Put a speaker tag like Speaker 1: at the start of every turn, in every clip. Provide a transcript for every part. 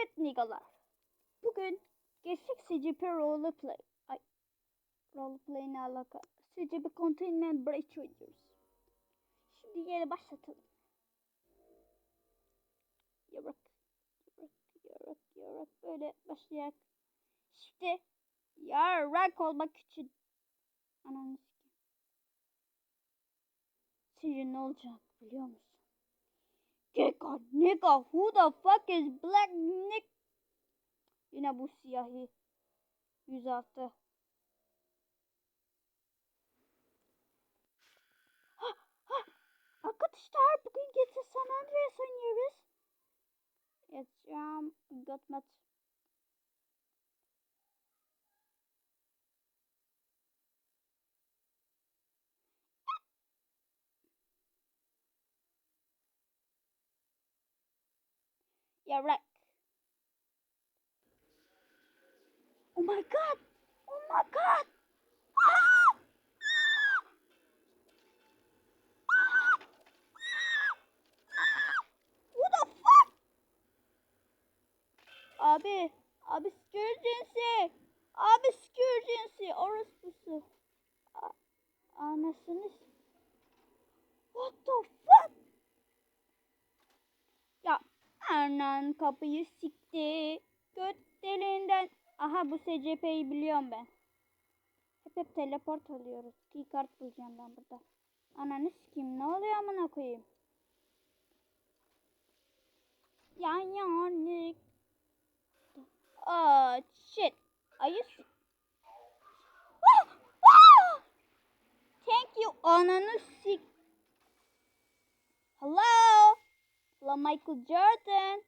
Speaker 1: Evet nigalar. Bugün gerçek CCP roleplay. Ay. Roleplay ne alaka? CCP Containment Breach oynuyoruz. Şimdi yere başlatalım. Yarak. Yarak. Yarak. Yarak. Böyle başlayak. İşte yarak olmak için. Ananı sikeyim. Sizce ne olacak biliyor musun? Keka nigga who the fuck is black nick? Yine bu siyahi. 106. Ha, ha. Arkadaşlar bugün GTA San Andreas oynuyoruz. Yazacağım. Gotmat. Yarak. Oh my god! Oh my god! Ah! Ah! Ah! What the fuck? Abi, abi security'si. Abi security'si. Orospusu. A- Anasını What the fuck? Ya anan kapıyı sikti. Göt. Aha bu SCP'yi biliyorum ben. Hep hep teleport alıyoruz. Keycard bulacağım ben burada. Ananı sikeyim ne oluyor amına koyayım. Ya yani. Oh shit. S- Ah! Ah! Thank you. Ananı sik. Hello. Hello Michael Jordan.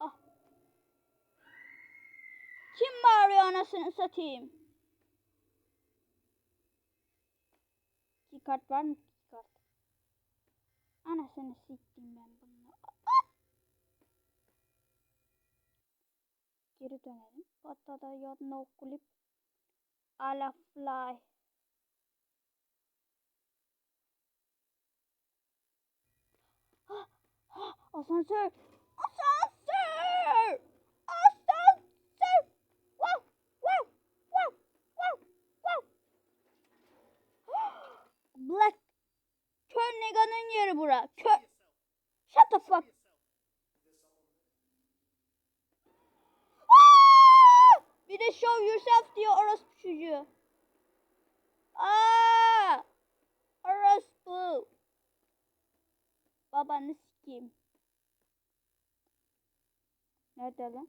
Speaker 1: Ah. Kim bağırıyor anasını satayım? Kart var mı? Kart. Anasını siktim ben bunu. Geri dönelim. Patada yok no clip. Ala fly. Ah, ah. Asansör. Asansör. Wow, wow, wow, wow, wow. Black. Kör neganın yeri bura. Kör. Shut the fuck. Aa! Bir de show yourself diyor orospu çocuğu. Aa! Orospu. Babanı sikeyim. Nerede lan?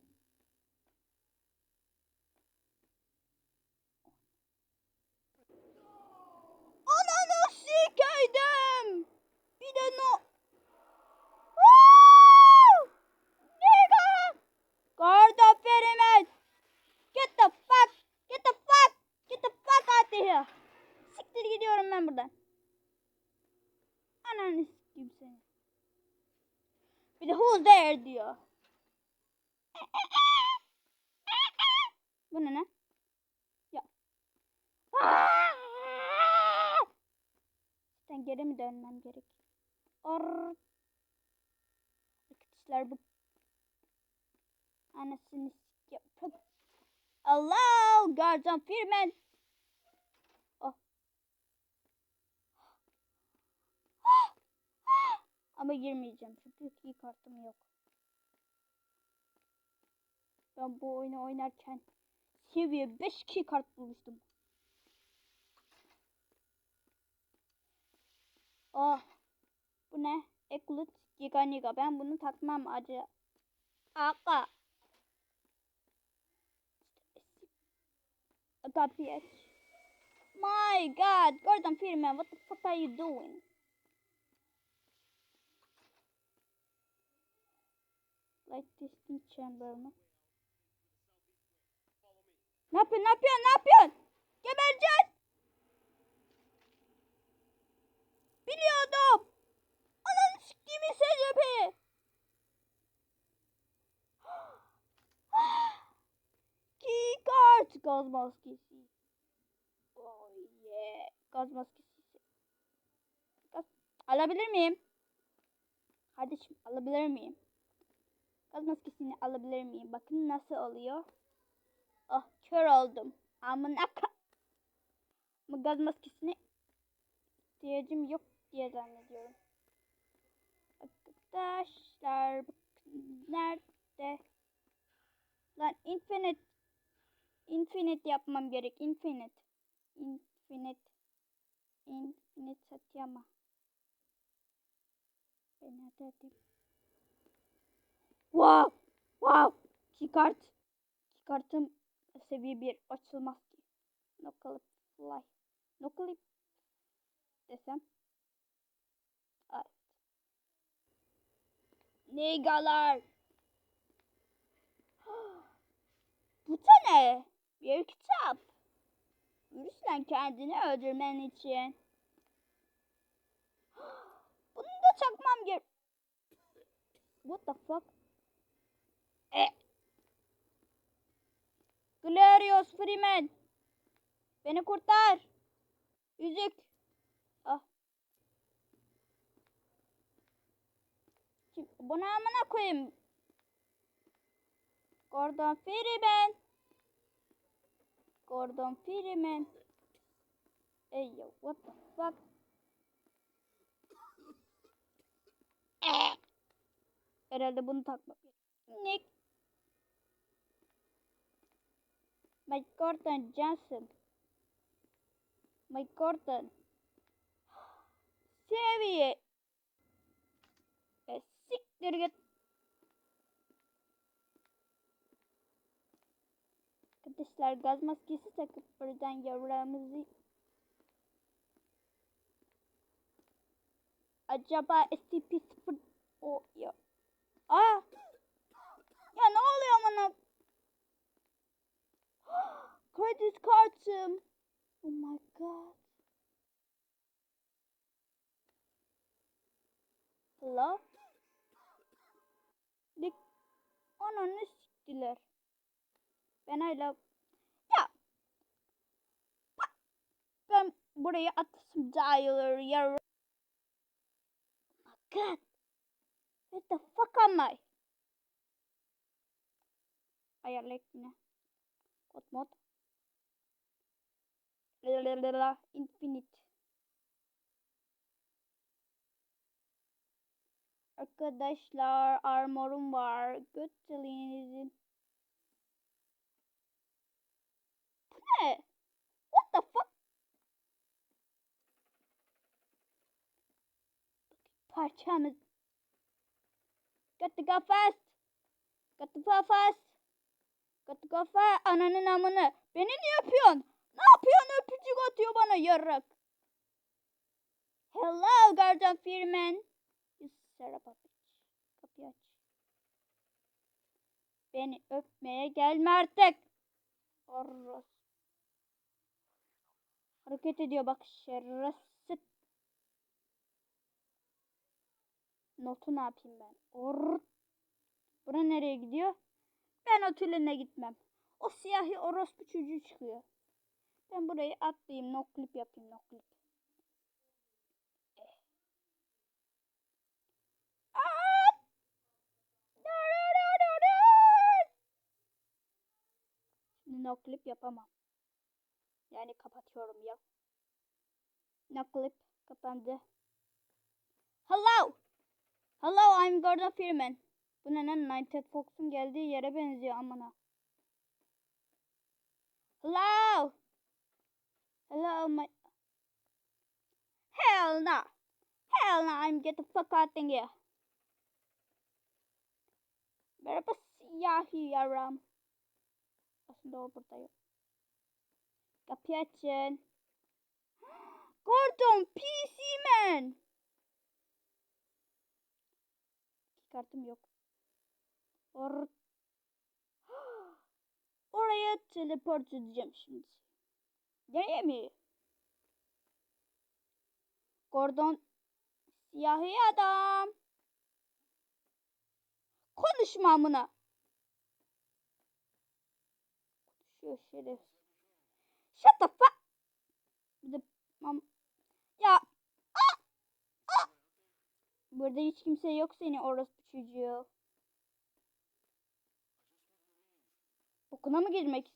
Speaker 1: Ananı sikeydim. Bir de no... Aa! Nigga! Guard up perimeter. Get the fuck! Get the fuck! Get the fuck out of here! Siktir gidiyorum ben buradan. Ananı sikeyim seni. Bir de who's there diyor. Bu ne ne? Ya. Sen geri mi dönmem gerek? Or. Arkadaşlar bu. Anasını sikeyim. Allah! Gardan firmen. Oh. Ama girmeyeceğim çünkü key kartım yok. Ben bu oyunu oynarken seviye 5 key kart bulmuştum. Oh. Bu ne? Eklut Giganiga. Ben bunu takmam acı. Aka. Kapıyı. My God, Gordon Freeman, what the fuck are you doing? Light testing chamber mı? Ne yapıyorsun? Ne yapıyorsun? Ne yapıyorsun? Gebereceğiz. Biliyordum. Ananı siktiğimi SCP. Key card. Gaz maskesi. Yeah. Gaz maskesi. Gaz. Alabilir miyim? Kardeşim alabilir miyim? Gaz maskesini alabilir miyim? Bakın nasıl oluyor. Oh kör oldum. Amına ka... Ama gaz maskesine ihtiyacım yok diye zannediyorum. Arkadaşlar nerede? Lan infinite infinite yapmam gerek. Infinite. Infinite. Infinite Satyama. Ben hadi. Wow. Wow. Keycard. Keycard'ım seviye 1 açılmaz ki. No clip fly. No clip desem. Evet. Neygalar. Bu da ne? Bir kitap. Virüsle kendini öldürmen için. Bunu da çakmam gerek. What the fuck? E. Glorious Freeman. Beni kurtar. Yüzük. Ah. Şimdi bunu amına koyayım. Gordon Freeman. Gordon Freeman. Hey yo, what the fuck? Herhalde bunu takmak. Nick. Mike Gordon Johnson. Mike Gordon. Seviye. Siktir git. Arkadaşlar gaz maskesi takıp buradan yavrağımızı Acaba SCP-0 o ya. Aa! Ya ne oluyor bana? Kredi kartım. Oh my god. Ananı siktiler. Ben hala... Ya! Ben buraya atasım dayılır ya. Oh god. What the fuck am I? Ayarlayıp yine. Kod mod. Lalalala, Infinite. Arkadaşlar armorum var. Götürünüzün. Bu ne? What the fuck? Parçamız. Got to go fast. Got to go fast. Got to go fast. Ananın amını. Beni niye yapıyorsun? Ne yapıyorsun? Öpücük atıyor bana yarrak. Hello Gordon Freeman. Bitch. Kapıyı aç. Beni öpmeye gelme artık. Orros. Hareket ediyor bak şerefsiz. Notu ne yapayım ben? Or. Bura nereye gidiyor? Ben o tüline gitmem. O siyahi orospu çocuğu çıkıyor. Ben burayı atlayayım. No clip yapayım. No clip. Eh. Aa! No, no, no, no, no. Şimdi no clip yapamam. Yani kapatıyorum ya. No clip kapandı. Hello. Hello, I'm Gordon Freeman. Bu ne lan? Nighted Fox'un geldiği yere benziyor amına. Hello. Hello, my. Hell no. Hell no, I'm get the fuck out of here. Merhaba siyahi yaram. Aslında o burada yok. Kapıyı açın. Gordon PC Man. Kartım yok. Or Oraya teleport edeceğim şimdi. Nereye mi? Gordon siyahi adam. Konuşma amına. Konuşuyor şeref. Shut the fuck. Bir de Mam ya. Ah! Ah! Burada hiç kimse yok seni orospu çocuğu. Okuna mı girmek?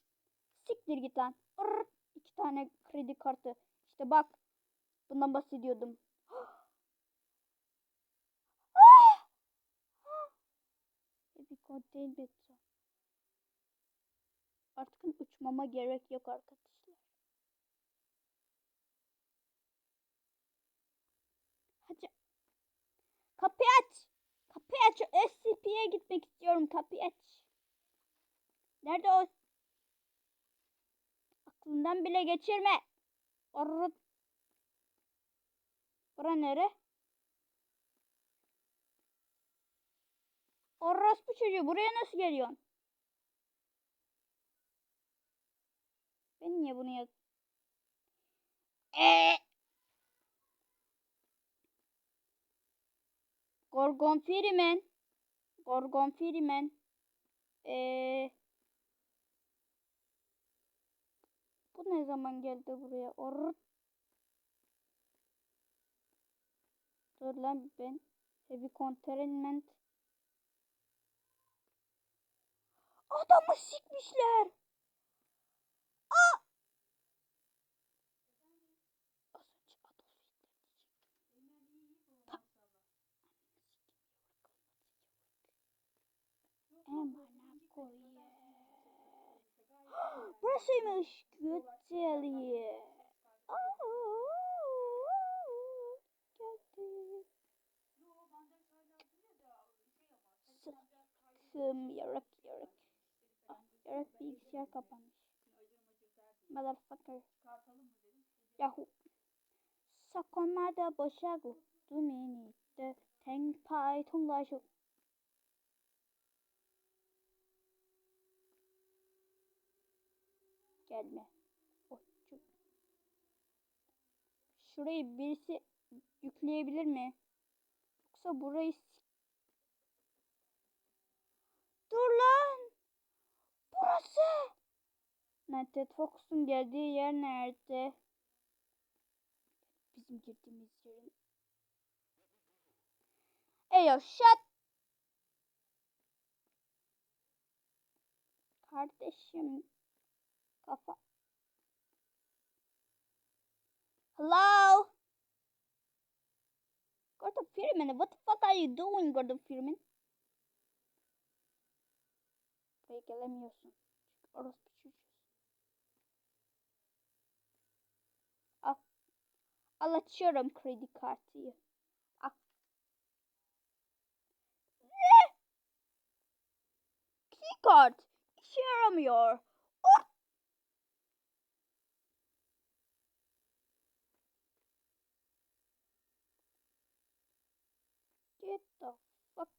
Speaker 1: Siktir git lan. Irr! İki tane kredi kartı. İşte bak. Bundan bahsediyordum. Ah! Ah! Artık uçmama gerek yok arkadaşlar. Hadi. Kapıyı aç. Kapıyı aç. SCP'ye gitmek istiyorum. Kapıyı aç. Nerede o? Aklından bile geçirme. Orada. Bura nere? Orospu çocuğu buraya nasıl geliyorsun? Ben niye bunu yaz... Eee. Gorgon Freeman. Gorgon Freeman. Eee. Bu ne zaman geldi buraya? Or. Dur lan ben. Heavy containment. Adamı sikmişler. Emana koyayım. Burasıymış. Geldi. Sım yarak yarak. Ah, Yarak bilgisayar kapanmış. Motherfucker. Yahu. Sakonlarda boşa dumini de tenpai 통 Gelme. Oh. Şurayı birisi yükleyebilir mi? Yoksa burayı Dur lan! Burası! Netted Fox'un geldiği yer nerede? Bizim girdiğimiz yerin. Eyo shut! Kardeşim. Kafa. Hello? Gordon Freeman, what the fuck are you doing, Gordon Freeman? Buraya gelemiyorsun. Çünkü orospu çocuğusun. Al. Al açıyorum kredi kartıyı. Al. Ne? Keycard. İşe yaramıyor. Oh! Get the fuck.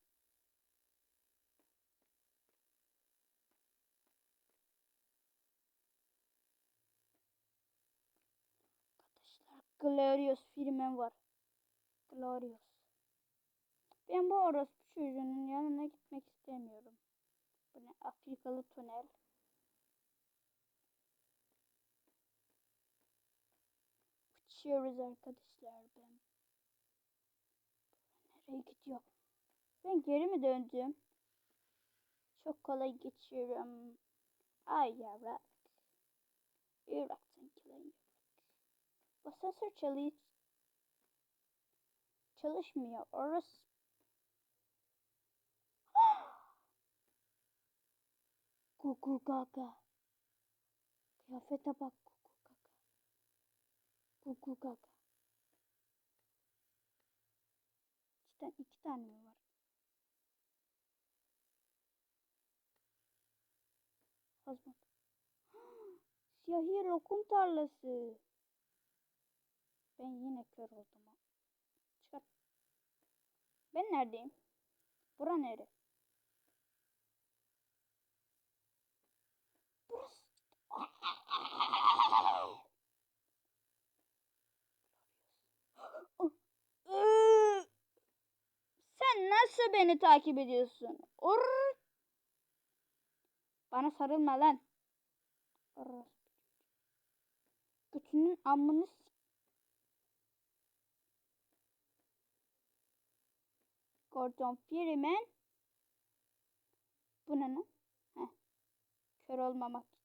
Speaker 1: Arkadaşlar Glorious filmim var. Glorious. Ben bu orospu çocuğunun yanına gitmek istemiyorum. Bu ne Afrikalı tünel. Uçuyoruz arkadaşlar ben. Nereye gidiyor? Ben geri mi döndüm? Çok kolay geçiyorum. Ay yavrak. Irak'tan gelen sensör çalış çalışmıyor. Orası Gugu gaga. Kıyafete bak Gugu gaga. Gugu gaga. İki, tane, iki tane mi var? Hazmat. Siyahi lokum tarlası. Ben yine kör oldum. Çıkar. Ben neredeyim? Bura nere? Sen nasıl beni takip ediyorsun? Or. Bana sarılma lan. Götünün amını Gordon Freeman. Bu ne? Heh. Kör olmamak için.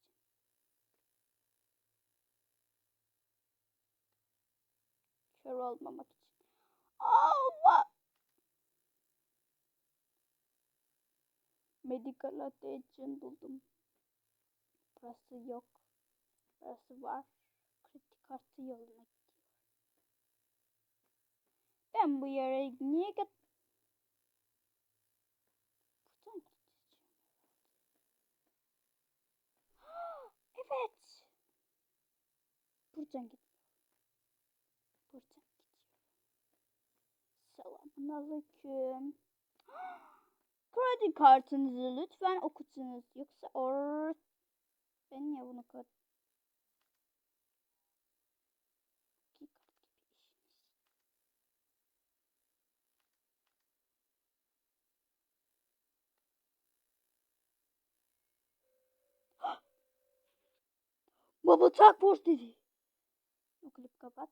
Speaker 1: Kör olmamak için. Allah! Medical attention buldum. Burası yok. Burası var. Kritik artı yoluna gidiyor. Ben bu yere niye git? Buradan gideceğim. Evet. Buradan git. Buradan gidiyorum. Selamun aleyküm. Kredi kartınızı lütfen okutunuz. Yoksa or... Ben niye bunu baba takboş dedi. Okuyup kapat.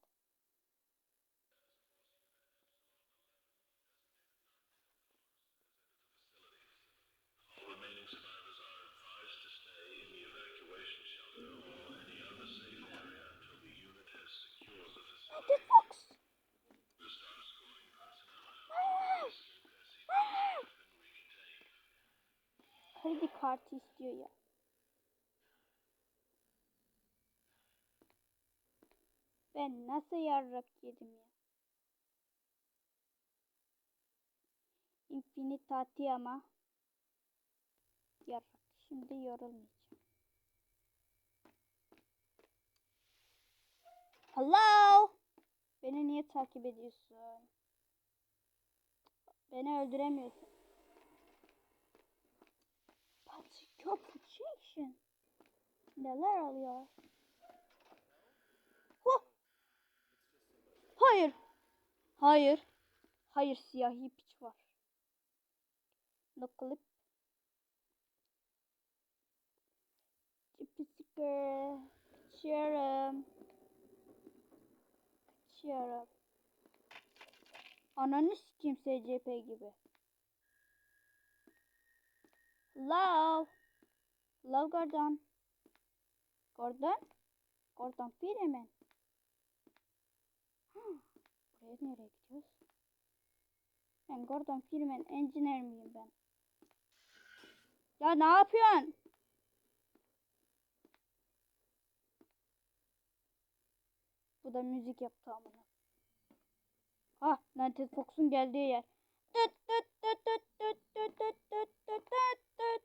Speaker 1: kredi kartı istiyor ya. Ben nasıl yarrak yedim ya? Infinitati ama. Yarrak. Şimdi yorulmayacağım. Hello. Beni niye takip ediyorsun? Beni öldüremiyorsun. Patrick Capuchin. Neler oluyor? Hayır. Hayır. Hayır siyahi piç var. Nokılıp. Pisike. Kaçıyorum. Kaçıyorum. Ananı sikeyim SCP gibi. Love. Love gardan. Gardan. Gardan pirimin. Huh, Buraya nereye gidiyoruz? Ben Gordon Freeman engineer miyim ben? Ya ne yapıyorsun? Bu da müzik yaptı amına. Ah, Nighted Fox'un geldiği yer. Tıt tıt tıt tıt tıt tıt tıt tıt tıt tıt tıt.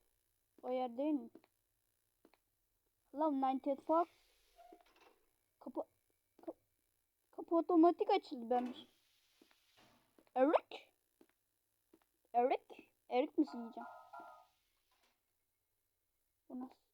Speaker 1: O yer değil mi? Lan Nighted Fox. Kapı, kapı otomatik açıldı ben. Eric? Eric? Eric mi sileceğim? Bu nasıl?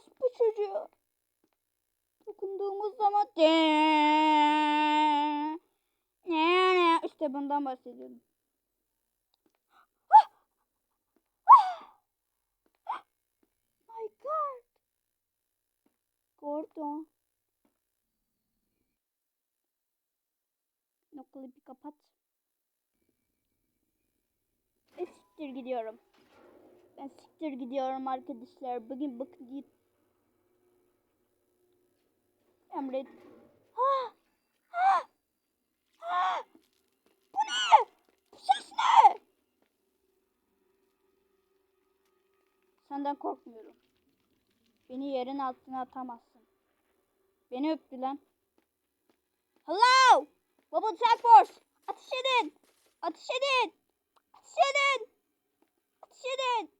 Speaker 1: Orospu çocuğu. Dokunduğumuz zaman işte bundan bahsediyorum. My God. Gordon. Noktalı bir kapat. Ben siktir gidiyorum. Ben siktir gidiyorum arkadaşlar. Bugün bakın git. Emret. Ha! Ha! Ha! Bu ne? Bu ses ne? Senden korkmuyorum. Beni yerin altına atamazsın. Beni öptü lan. Hello! Bubble Task Force! Ateş edin! Ateş edin! Ateş edin! Ateş edin!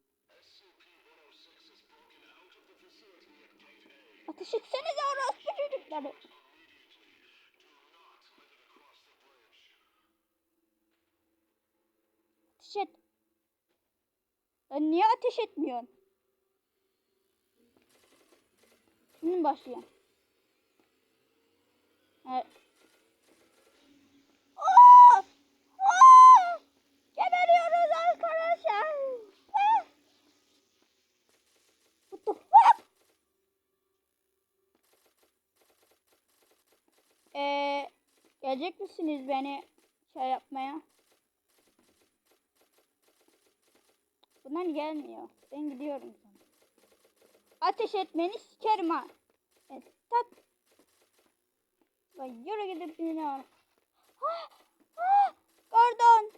Speaker 1: Ateş etsenize orospu çocukları. Ateş et. Lan niye ateş etmiyorsun? Şimdi mi başlayayım? Evet. Gelecek misiniz beni şey yapmaya? Bunlar gelmiyor. Ben gidiyorum. Ateş etmeni sikerim ha. Evet, tak. Vay yürü gidip beni al. Gordon.